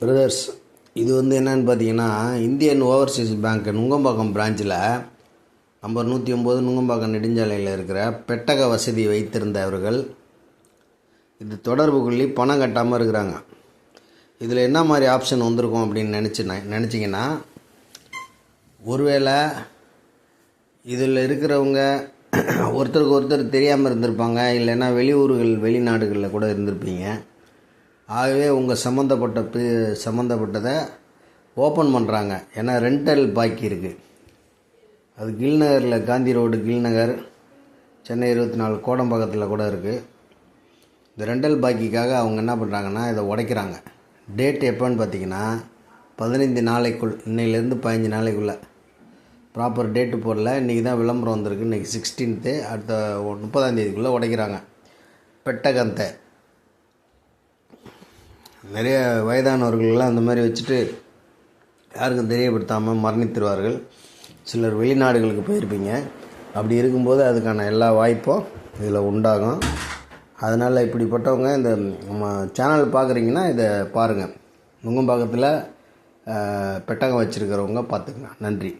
Brothers இது வந்து என்னன்னு பார்த்தீங்கன்னா இந்தியன் ஓவர்சீஸ் பேங்க் நுங்கம்பாக்கம் பிரான்ச்சில் நம்பர் நூற்றி ஒம்பது நுங்கம்பாக்கம் நெடுஞ்சாலையில் இருக்கிற பெட்டக வசதி வைத்திருந்தவர்கள் இது தொடர்பு கொள்ளி பணம் கட்டாமல் இருக்கிறாங்க. இதில் என்ன மாதிரி ஆப்ஷன் வந்திருக்கும் அப்படின்னு நினச்சி நினச்சிங்கன்னா ஒருவேளை இதில் இருக்கிறவங்க ஒருத்தருக்கு ஒருத்தர் தெரியாமல் இருந்திருப்பாங்க இல்லைன்னா வெளியூர்கள் வெளிநாடுகளில் கூட இருந்திருப்பீங்க. ஆகவே உங்கள் சம்மந்தப்பட்ட பி சம்மந்தப்பட்டதை ஓப்பன் பண்ணுறாங்க ஏன்னா ரெண்டல் பாக்கி இருக்குது அது கில்நகரில் காந்தி ரோடு கில்நகர் சென்னை இருபத்தி நாலு கோடம்பாக்கத்தில் கூட இருக்குது இந்த ரெண்டல் பாக்கிக்காக அவங்க என்ன பண்ணுறாங்கன்னா இதை உடைக்கிறாங்க. டேட் எப்போன்னு பார்த்தீங்கன்னா பதினைந்து நாளைக்குள் இன்னையிலேருந்து பதினஞ்சு நாளைக்குள்ளே. ப்ராப்பர் டேட்டு போடல இன்றைக்கி தான் விளம்பரம் வந்திருக்கு. இன்றைக்கி சிக்ஸ்டீன்த்து அடுத்த முப்பதாம் தேதிக்குள்ளே உடைக்கிறாங்க. பெட்டகந்தை நிறைய வயதானவர்கள்லாம் அந்த மாதிரி வச்சுட்டு யாருக்கும் தெரியப்படுத்தாமல் மரணித்திருவார்கள். சிலர் வெளிநாடுகளுக்கு போயிருப்பீங்க. அப்படி இருக்கும்போது அதுக்கான எல்லா வாய்ப்பும் இதில் உண்டாகும். அதனால் இப்படிப்பட்டவங்க இந்த நம்ம சேனல் பார்க்குறீங்கன்னா இதை பாருங்கள் நுங்கம்பாக்கத்தில் பெட்டகம் வச்சுருக்கிறவங்க பார்த்துக்கலாம் நன்றி.